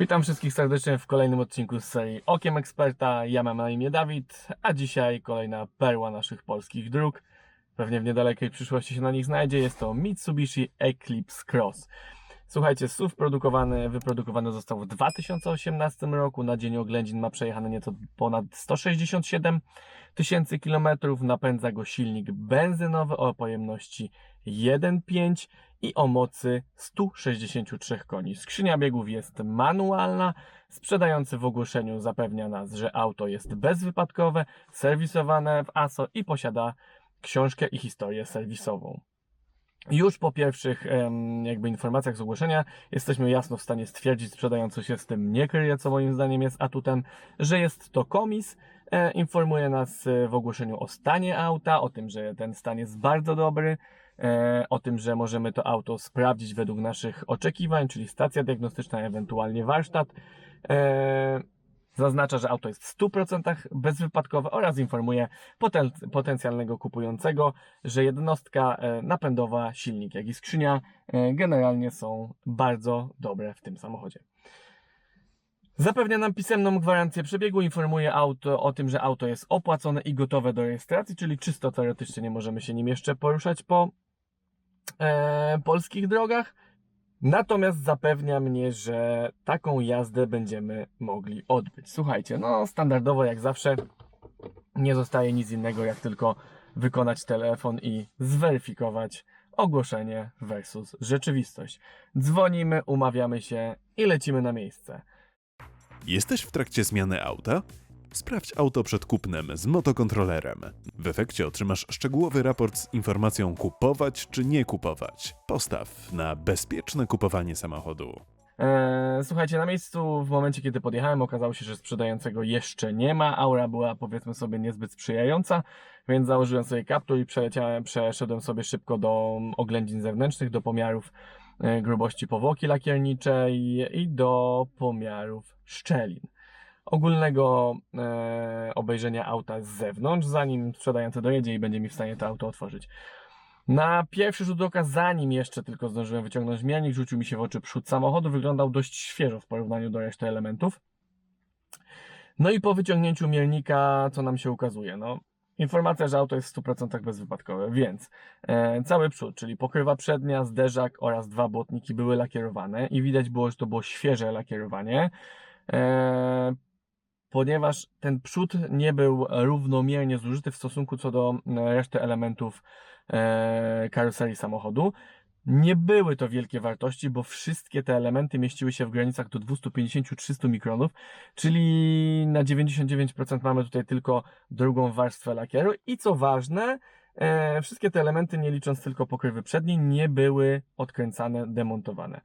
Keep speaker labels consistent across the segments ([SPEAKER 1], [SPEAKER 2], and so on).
[SPEAKER 1] Witam wszystkich serdecznie w kolejnym odcinku z serii Okiem Eksperta. Ja mam na imię Dawid, a dzisiaj kolejna perła naszych polskich dróg. Pewnie w niedalekiej przyszłości się na nich znajdzie. Jest to Mitsubishi Eclipse Cross. Słuchajcie, SUV produkowany, wyprodukowany został w 2018 roku. Na dzień oględzin ma przejechane nieco ponad 167 tysięcy kilometrów. Napędza go silnik benzynowy o pojemności 1,5 i o mocy 163 koni. Skrzynia biegów jest manualna. Sprzedający w ogłoszeniu zapewnia nas, że auto jest bezwypadkowe, serwisowane w ASO i posiada książkę i historię serwisową. Już po pierwszych jakby informacjach z ogłoszenia jesteśmy jasno w stanie stwierdzić, sprzedający się z tym nie kryje, co moim zdaniem jest atutem, że jest to komis. E, informuje nas e, w ogłoszeniu o stanie auta, o tym, że ten stan jest bardzo dobry, e, o tym, że możemy to auto sprawdzić według naszych oczekiwań, czyli stacja diagnostyczna, ewentualnie warsztat. Zaznacza, że auto jest w 100% bezwypadkowe oraz informuje poten potencjalnego kupującego, że jednostka e, napędowa, silnik, jak i skrzynia e, generalnie są bardzo dobre w tym samochodzie. Zapewnia nam pisemną gwarancję przebiegu, informuje auto o tym, że auto jest opłacone i gotowe do rejestracji, czyli czysto teoretycznie nie możemy się nim jeszcze poruszać po e, polskich drogach. Natomiast zapewnia mnie, że taką jazdę będziemy mogli odbyć. Słuchajcie, no standardowo jak zawsze nie zostaje nic innego jak tylko wykonać telefon i zweryfikować ogłoszenie versus rzeczywistość. Dzwonimy, umawiamy się i lecimy na miejsce.
[SPEAKER 2] Jesteś w trakcie zmiany auta? Sprawdź auto przed kupnem z motokontrolerem. W efekcie otrzymasz szczegółowy raport z informacją kupować czy nie kupować. Postaw na bezpieczne kupowanie samochodu.
[SPEAKER 1] Eee, słuchajcie, na miejscu w momencie, kiedy podjechałem, okazało się, że sprzedającego jeszcze nie ma. Aura była powiedzmy sobie niezbyt sprzyjająca, więc założyłem sobie kaptur i przeleciałem, przeszedłem sobie szybko do oględzin zewnętrznych, do pomiarów e, grubości powłoki lakierniczej i do pomiarów szczelin. Ogólnego e, obejrzenia auta z zewnątrz, zanim sprzedający dojedzie i będzie mi w stanie to auto otworzyć. Na pierwszy rzut oka, zanim jeszcze tylko zdążyłem wyciągnąć miernik, rzucił mi się w oczy przód samochodu. Wyglądał dość świeżo w porównaniu do reszty elementów. No i po wyciągnięciu miernika, co nam się ukazuje? No, informacja, że auto jest w 100% bezwypadkowe, więc e, cały przód, czyli pokrywa przednia, zderzak oraz dwa błotniki były lakierowane i widać było, że to było świeże lakierowanie. E, ponieważ ten przód nie był równomiernie zużyty w stosunku co do e, reszty elementów e, karoserii samochodu. Nie były to wielkie wartości, bo wszystkie te elementy mieściły się w granicach do 250-300 mikronów, czyli na 99% mamy tutaj tylko drugą warstwę lakieru i co ważne, e, wszystkie te elementy, nie licząc tylko pokrywy przedniej, nie były odkręcane, demontowane.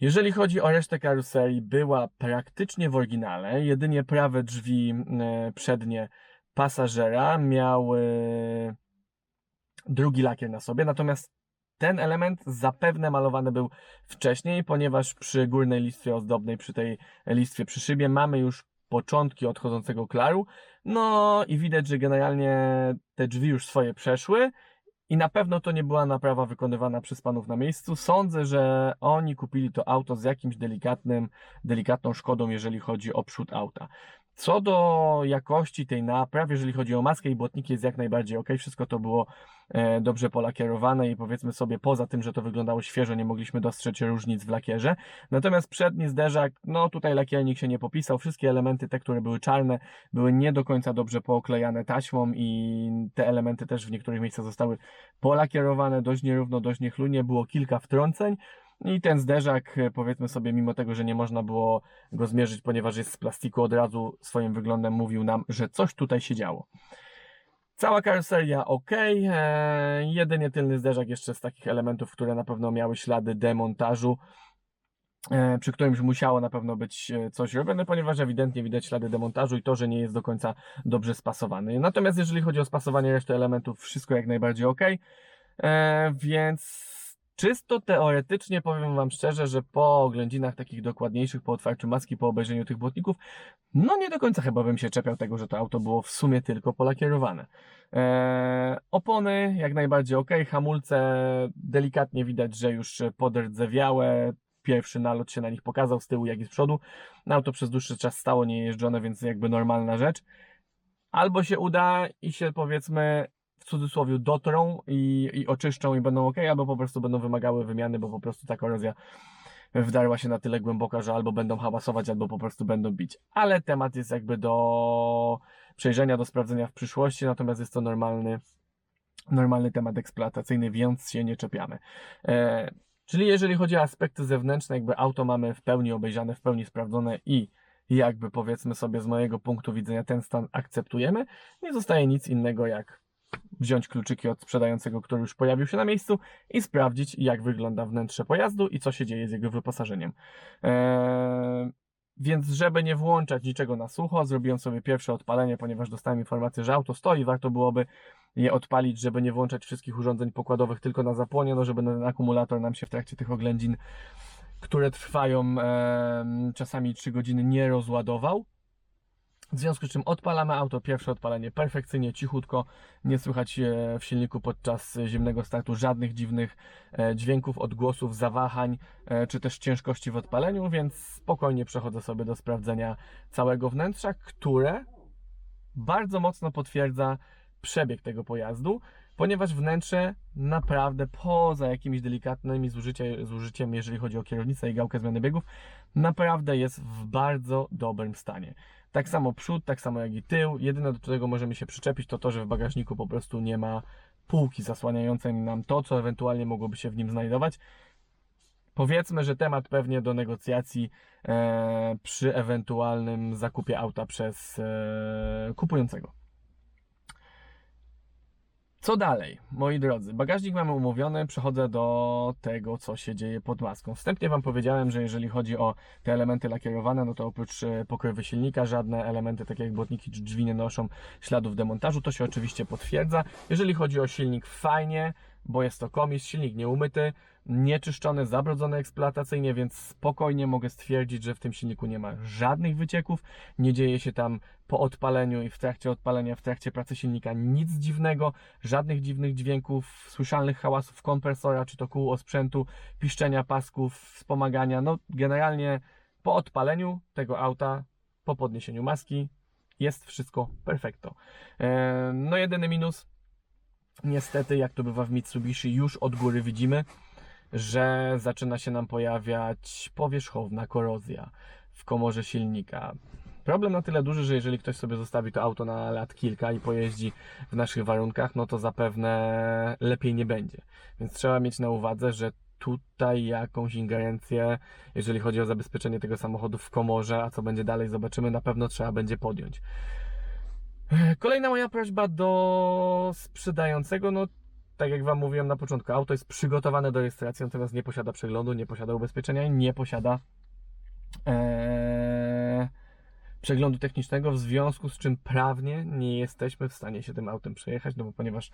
[SPEAKER 1] Jeżeli chodzi o resztę karoserii, była praktycznie w oryginale. Jedynie prawe drzwi e, przednie pasażera miały drugi lakier na sobie, natomiast ten element zapewne malowany był wcześniej, ponieważ przy górnej listwie ozdobnej, przy tej listwie przy szybie mamy już początki odchodzącego klaru. No i widać, że generalnie te drzwi już swoje przeszły i na pewno to nie była naprawa wykonywana przez panów na miejscu. Sądzę, że oni kupili to auto z jakimś delikatnym, delikatną szkodą, jeżeli chodzi o przód auta. Co do jakości tej napraw, jeżeli chodzi o maskę i błotniki, jest jak najbardziej ok. Wszystko to było e, dobrze polakierowane i powiedzmy sobie, poza tym, że to wyglądało świeżo, nie mogliśmy dostrzec różnic w lakierze. Natomiast przedni zderzak, no tutaj lakiernik się nie popisał. Wszystkie elementy, te, które były czarne, były nie do końca dobrze pooklejane taśmą i te elementy też w niektórych miejscach zostały polakierowane dość nierówno, dość niechlujnie. Było kilka wtrąceń. I ten zderzak, e, powiedzmy sobie, mimo tego, że nie można było go zmierzyć, ponieważ jest z plastiku, od razu swoim wyglądem mówił nam, że coś tutaj się działo. Cała karoseria ok, eee, jedynie tylny zderzak jeszcze z takich elementów, które na pewno miały ślady demontażu, e, przy którymś musiało na pewno być e, coś robione, ponieważ ewidentnie widać ślady demontażu i to, że nie jest do końca dobrze spasowany. Natomiast jeżeli chodzi o spasowanie reszty elementów, wszystko jak najbardziej ok, więc Czysto teoretycznie powiem Wam szczerze, że po oględzinach takich dokładniejszych, po otwarciu maski, po obejrzeniu tych błotników, no nie do końca chyba bym się czepiał tego, że to auto było w sumie tylko polakierowane. Eee, opony jak najbardziej ok, hamulce delikatnie widać, że już podrdzewiałe, pierwszy nalot się na nich pokazał z tyłu, jak i z przodu. Auto przez dłuższy czas stało niejeżdżone, więc jakby normalna rzecz. Albo się uda i się powiedzmy cudzysłowie dotrą i, i oczyszczą i będą ok, albo po prostu będą wymagały wymiany, bo po prostu ta korozja wdarła się na tyle głęboko, że albo będą hałasować, albo po prostu będą bić. Ale temat jest jakby do przejrzenia, do sprawdzenia w przyszłości, natomiast jest to normalny, normalny temat eksploatacyjny, więc się nie czepiamy. E, czyli jeżeli chodzi o aspekty zewnętrzne, jakby auto mamy w pełni obejrzane, w pełni sprawdzone i jakby powiedzmy sobie z mojego punktu widzenia ten stan akceptujemy, nie zostaje nic innego jak wziąć kluczyki od sprzedającego, który już pojawił się na miejscu i sprawdzić, jak wygląda wnętrze pojazdu i co się dzieje z jego wyposażeniem. Eee, więc, żeby nie włączać niczego na sucho, zrobiłem sobie pierwsze odpalenie, ponieważ dostałem informację, że auto stoi. Warto byłoby je odpalić, żeby nie włączać wszystkich urządzeń pokładowych tylko na zapłonie, no żeby ten akumulator nam się w trakcie tych oględzin, które trwają em, czasami 3 godziny, nie rozładował. W związku z czym odpalamy auto, pierwsze odpalenie perfekcyjnie, cichutko, nie słychać e, w silniku podczas zimnego startu żadnych dziwnych e, dźwięków, odgłosów, zawahań, e, czy też ciężkości w odpaleniu, więc spokojnie przechodzę sobie do sprawdzenia całego wnętrza, które bardzo mocno potwierdza przebieg tego pojazdu, ponieważ wnętrze naprawdę poza jakimiś delikatnymi zużycie, zużyciem, jeżeli chodzi o kierownicę i gałkę zmiany biegów, naprawdę jest w bardzo dobrym stanie. Tak samo przód, tak samo jak i tył. Jedyne do czego możemy się przyczepić to to, że w bagażniku po prostu nie ma półki zasłaniającej nam to, co ewentualnie mogłoby się w nim znajdować. Powiedzmy, że temat pewnie do negocjacji e, przy ewentualnym zakupie auta przez e, kupującego. Co dalej, moi drodzy? Bagażnik mamy umówiony, przechodzę do tego, co się dzieje pod maską. Wstępnie Wam powiedziałem, że jeżeli chodzi o te elementy lakierowane, no to oprócz e, pokrywy silnika, żadne elementy takie jak błotniki czy drzwi nie noszą śladów demontażu. To się oczywiście potwierdza. Jeżeli chodzi o silnik, fajnie, bo jest to komis, silnik nieumyty, nieczyszczony, zabrodzony eksploatacyjnie, więc spokojnie mogę stwierdzić, że w tym silniku nie ma żadnych wycieków, nie dzieje się tam po odpaleniu i w trakcie odpalenia, w trakcie pracy silnika nic dziwnego, żadnych dziwnych dźwięków, słyszalnych hałasów kompresora, czy to kół osprzętu, piszczenia pasków, wspomagania, no generalnie po odpaleniu tego auta, po podniesieniu maski jest wszystko perfekto. Eee, No jedyny minus, niestety jak to bywa w Mitsubishi, już od góry widzimy, że zaczyna się nam pojawiać powierzchowna korozja w komorze silnika. Problem na tyle duży, że jeżeli ktoś sobie zostawi to auto na lat kilka i pojeździ w naszych warunkach, no to zapewne lepiej nie będzie. Więc trzeba mieć na uwadze, że tutaj jakąś ingerencję, jeżeli chodzi o zabezpieczenie tego samochodu w komorze, a co będzie dalej, zobaczymy, na pewno trzeba będzie podjąć. Kolejna moja prośba do sprzedającego, no tak jak Wam mówiłem na początku, auto jest przygotowane do rejestracji, natomiast nie posiada przeglądu, nie posiada ubezpieczenia i nie posiada ee, przeglądu technicznego, w związku z czym prawnie nie jesteśmy w stanie się tym autem przejechać, no bo ponieważ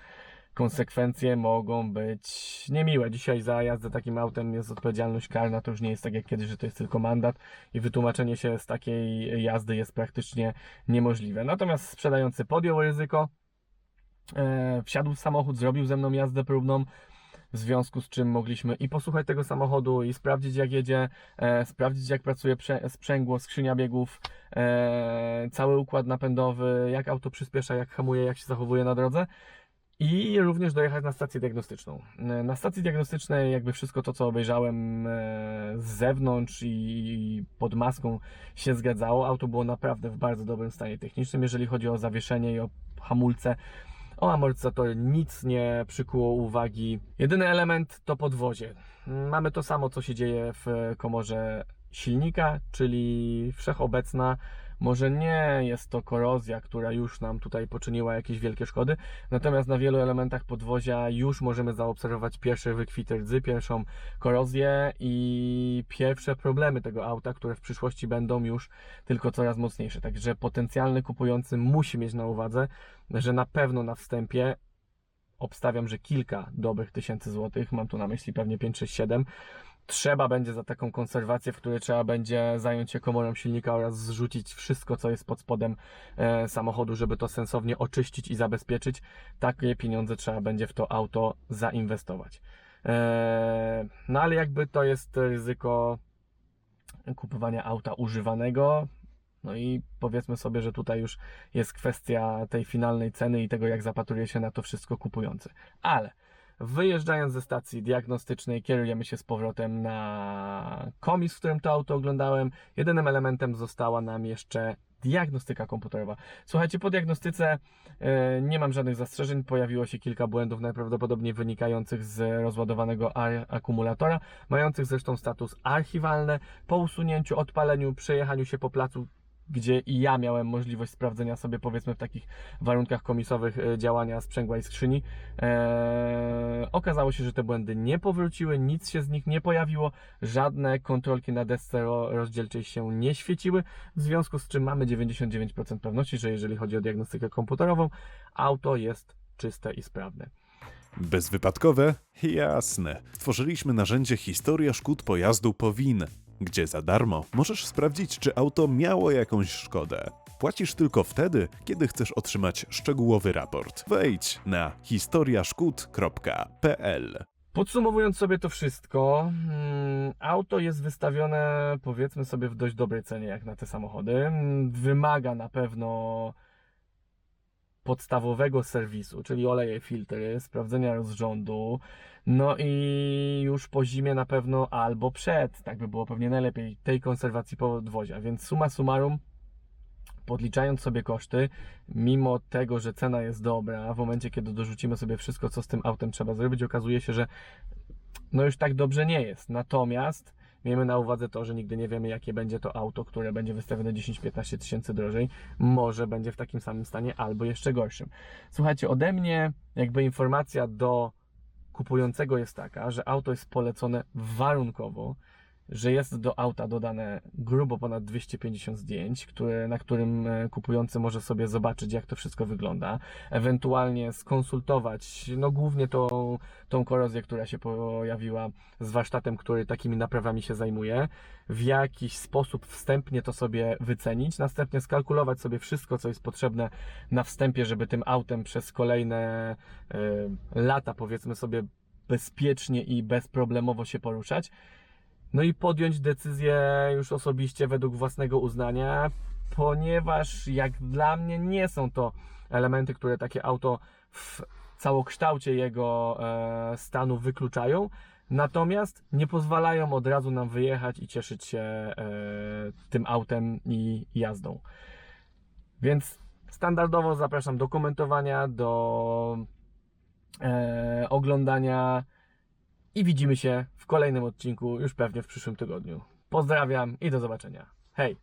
[SPEAKER 1] konsekwencje mogą być niemiłe. Dzisiaj za jazdę takim autem jest odpowiedzialność karna, to już nie jest tak jak kiedyś, że to jest tylko mandat i wytłumaczenie się z takiej jazdy jest praktycznie niemożliwe. Natomiast sprzedający podjął ryzyko, e, wsiadł w samochód, zrobił ze mną jazdę próbną, w związku z czym mogliśmy i posłuchać tego samochodu, i sprawdzić jak jedzie, e, sprawdzić jak pracuje sprzęgło, skrzynia biegów, e, cały układ napędowy, jak auto przyspiesza, jak hamuje, jak się zachowuje na drodze. I również dojechać na stację diagnostyczną. E, Na stacji diagnostycznej jakby wszystko to, co obejrzałem e, z zewnątrz i pod maską się zgadzało. Auto było naprawdę w bardzo dobrym stanie technicznym, jeżeli chodzi o zawieszenie i o hamulce. O amortyzatory nic nie przykuło uwagi. Jedyny element to podwozie. Mamy to samo, co się dzieje w komorze silnika, czyli wszechobecna. Może nie jest to korozja, która już nam tutaj poczyniła jakieś wielkie szkody, natomiast na wielu elementach podwozia już możemy zaobserwować pierwsze wykwity rdzy, pierwszą korozję i pierwsze problemy tego auta, które w przyszłości będą już tylko coraz mocniejsze. Także potencjalny kupujący musi mieć na uwadze, że na pewno na wstępie obstawiam, że kilka dobrych tysięcy złotych, mam tu na myśli pewnie 5, 6, 7, trzeba będzie za taką konserwację, w której trzeba będzie zająć się komorą silnika oraz zrzucić wszystko, co jest pod spodem e, samochodu, żeby to sensownie oczyścić i zabezpieczyć. Takie pieniądze trzeba będzie w to auto zainwestować. E, no ale jakby to jest ryzyko kupowania auta używanego. No i powiedzmy sobie, że tutaj już jest kwestia tej finalnej ceny i tego, jak zapatruje się na to wszystko kupujący. Ale wyjeżdżając ze stacji diagnostycznej, kierujemy się z powrotem na komis, w którym to auto oglądałem. Jedynym elementem została nam jeszcze diagnostyka komputerowa. Słuchajcie, po diagnostyce e, nie mam żadnych zastrzeżeń. Pojawiło się kilka błędów, najprawdopodobniej wynikających z rozładowanego akumulatora, mających zresztą status archiwalny. Po usunięciu, odpaleniu, przejechaniu się po placu, gdzie i ja miałem możliwość sprawdzenia sobie, powiedzmy, w takich warunkach komisowych e, działania sprzęgła i skrzyni, e, okazało się, że te błędy nie powróciły, nic się z nich nie pojawiło, żadne kontrolki na desce ro- rozdzielczej się nie świeciły, w związku z czym mamy 99% pewności, że jeżeli chodzi o diagnostykę komputerową, auto jest czyste i sprawne.
[SPEAKER 2] Bezwypadkowe? Jasne. Stworzyliśmy narzędzie Historia szkód pojazdu POWIN, gdzie za darmo możesz sprawdzić, czy auto miało jakąś szkodę. Płacisz tylko wtedy, kiedy chcesz otrzymać szczegółowy raport. Wejdź na historiaszkód.pl.
[SPEAKER 1] Podsumowując sobie to wszystko, mm, auto jest wystawione powiedzmy sobie w dość dobrej cenie jak na te samochody. Mm, Wymaga na pewno podstawowego serwisu, czyli oleje, filtry, sprawdzenia rozrządu. No i już po zimie na pewno albo przed, tak by było pewnie najlepiej, tej konserwacji podwozia. Więc suma summarum, podliczając sobie koszty, mimo tego, że cena jest dobra, w momencie kiedy dorzucimy sobie wszystko, co z tym autem trzeba zrobić, okazuje się, że no już tak dobrze nie jest. Natomiast miejmy na uwadze to, że nigdy nie wiemy, jakie będzie to auto, które będzie wystawione 10-15 tysięcy drożej. Może będzie w takim samym stanie, albo jeszcze gorszym. Słuchajcie, ode mnie jakby informacja do kupującego jest taka, że auto jest polecone warunkowo, że jest do auta dodane grubo ponad 250 zdjęć, które, na którym e, kupujący może sobie zobaczyć, jak to wszystko wygląda, ewentualnie skonsultować, no głównie tą, tą korozję, która się pojawiła z warsztatem, który takimi naprawami się zajmuje, w jakiś sposób wstępnie to sobie wycenić, następnie skalkulować sobie wszystko, co jest potrzebne na wstępie, żeby tym autem przez kolejne e, lata, powiedzmy sobie, bezpiecznie i bezproblemowo się poruszać. No i podjąć decyzję już osobiście według własnego uznania, ponieważ jak dla mnie nie są to elementy, które takie auto w całokształcie jego e, stanu wykluczają, natomiast nie pozwalają od razu nam wyjechać i cieszyć się e, tym autem i jazdą. Więc standardowo zapraszam do komentowania, do e, oglądania i widzimy się w kolejnym odcinku już pewnie w przyszłym tygodniu. Pozdrawiam i do zobaczenia. Hej!